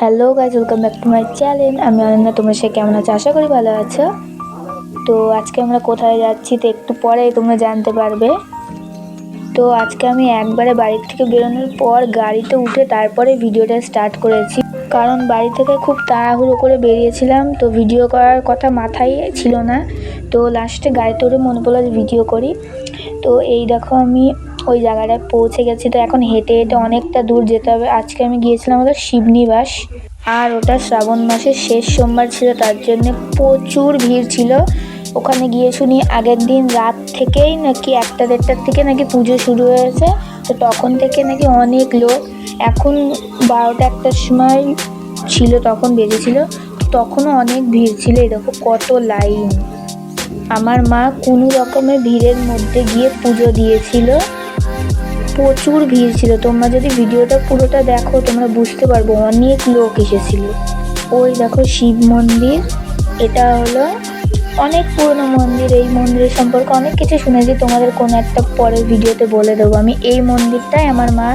Hello guys welcome back to my channel আমি অনন্যা, তোমরা সে কেমন আছো? আশা করি ভালো আছো। তো আজকে আমরা কোথায় যাচ্ছি তো একটু পরে তোমরা জানতে পারবে। তো আজকে আমি একবারে বাড়ি থেকে বেরোনোর পর গাড়িতে উঠে তারপরে ভিডিওটা স্টার্ট করেছি। কারণ বাড়ি থেকে খুব তাড়াহুড়ো করে বেরিয়েছিলাম, তো ভিডিও করার কথা মাথায় ছিল না। তো লাস্টে গাড়িতে উঠে মনে পড়ল ভিডিও করি। তো এই দেখো আমি ওই জায়গাটায় পৌঁছে গেছি। তো এখন হেঁটে হেঁটে অনেকটা দূর যেতে হবে। আজকে আমি গিয়েছিলাম হলো শিবনিবাস আর ওটা শ্রাবণ মাসের শেষ সোমবার ছিল, তার জন্য প্রচুর ভিড় ছিল। ওখানে গিয়ে শুনি আগের দিন রাত থেকেই নাকি একটা দেড়টার থেকে নাকি পুজো শুরু হয়েছে। তো তখন থেকে নাকি অনেক লোক। এখন বারোটা একটার সময় ছিল, তখন বেজেছিল তখনও অনেক ভিড় ছিল। এই দেখো কত লাইন। আমার মা কোনো রকমের ভিড়ের মধ্যে গিয়ে পুজো দিয়েছিল। প্রচুর ভিড় ছিল। তোমরা যদি ভিডিওটা পুরোটা দেখো, তোমরা বুঝতে পারব অনেক লোক এসেছিল। ওই দেখো শিব মন্দির। এটা হলো অনেক পুরনো মন্দির। এই মন্দিরের সম্পর্কে অনেক কিছু শুনেছি। তোমাদের কোনো একটা পরের ভিডিওতে বলে দেবো। আমি এই মন্দিরটাই আমার মা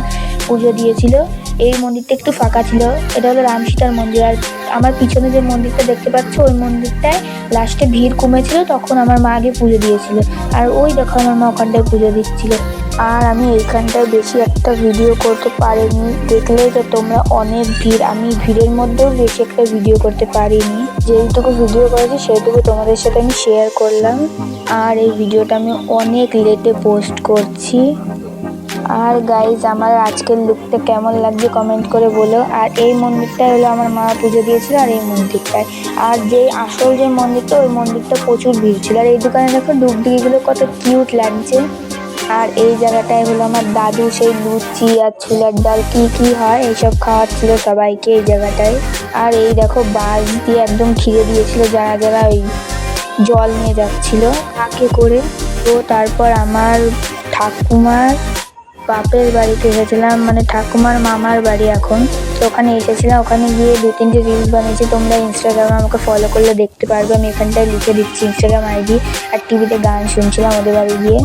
পুজো দিয়েছিল। এই মন্দিরটা একটু ফাঁকা ছিল। এটা হলো রাম সীতার মন্দির। আর আমার পিছনে যে মন্দিরটা দেখতে পাচ্ছ, ওই মন্দিরটায় লাস্টে ভিড় কমেছিল। তখন আমার মা আগে পুজো দিয়েছিল। আর ওই দেখো আমার মা ওখানটায় পুজো দিচ্ছিল। আর আমি এইখানটায় বেশি একটা ভিডিও করতে পারিনি। দেখলেই তো তোমরা অনেক ভিড়। আমি ভিড়ের মধ্যেও বেশি একটা ভিডিও করতে পারিনি। যেইটুকু ভিডিও করেছি, সেইটুকু তোমাদের সাথে আমি শেয়ার করলাম। আর এই ভিডিওটা আমি অনেক লেটে পোস্ট করছি। আর গাইজ আমার আজকের লুকটা কেমন লাগছে কমেন্ট করে বলো। আর এই মন্দিরটাই হলো আমার মা পুজো দিয়েছিল, আর এই মন্দিরটায় আর যে আসল যে মন্দিরটা, ওই মন্দিরটা প্রচুর ভিড় ছিল। আর এই দোকানে দেখো ডুগডুগিগুলো কত কিউট লাগছে। আর এই জায়গাটায় হলো আমার দাদু, সেই লুচি আর ছোলার ডাল। কি কি হয়? এইসব খাওয়াচ্ছিল সবাইকে এই জায়গাটায়। আর এই দেখো বাস দিয়ে একদম ঘিরে দিয়েছিল, যারা যারা ওই জল নিয়ে যাচ্ছিল কাকে করে। তো তারপর আমার ঠাকুমার বাপের বাড়িতে এসেছিলাম মানে ঠাকুমার মামার বাড়ি এখন। তো ওখানে এসেছিলাম, ওখানে গিয়ে দু, তিনটে রিলস বানিয়েছি। তোমরা ইনস্টাগ্রামে আমাকে ফলো করলে দেখতে পারবে। আমি এখানটায় লিখে দিচ্ছি ইনস্টাগ্রাম আইডি আর টিভিতে গান শুনছিলাম ওদের বাড়ি গিয়ে।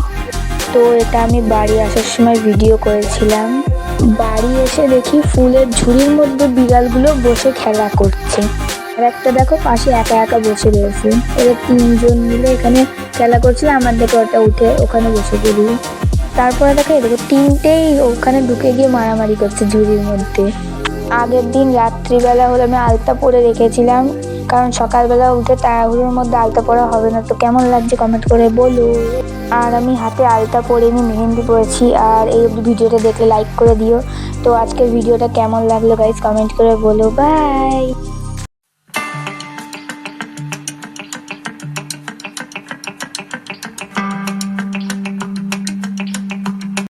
তো এটা আমি বাড়ি আসার সময় ভিডিও করেছিলাম। বাড়ি এসে দেখি ফুলের ঝুড়ির মধ্যে বিড়ালগুলো বসে খেলা করছে। আর একটা দেখো, পাশে একা একা বসে রয়েছে। এরা তিনজন মিলে এখানে খেলা করছিল, আমার ওটা উঠে ওখানে বসে পড়ি। তারপরে দেখো, এই দেখো তিনটেই ওখানে ঢুকে গিয়ে মারামারি করছে ঝুড়ির মধ্যে। আগের দিন রাত্রিবেলা হলে, আমি আলতা পরে রেখেছিলাম। কারণ সকালবেলা উঠে তাড়াহুড়োর মধ্যে আলতা পরা হবে না। তো কেমন লাগছে কমেন্ট করে বলো। আর আমি হাতে আলতা পরে নি মেহেন্দি পরেছি আর এই ভিডিওটা দেখে লাইক করে দিও। তো আজকের ভিডিওটা কেমন লাগল গাইজ কমেন্ট করে বলো। বাই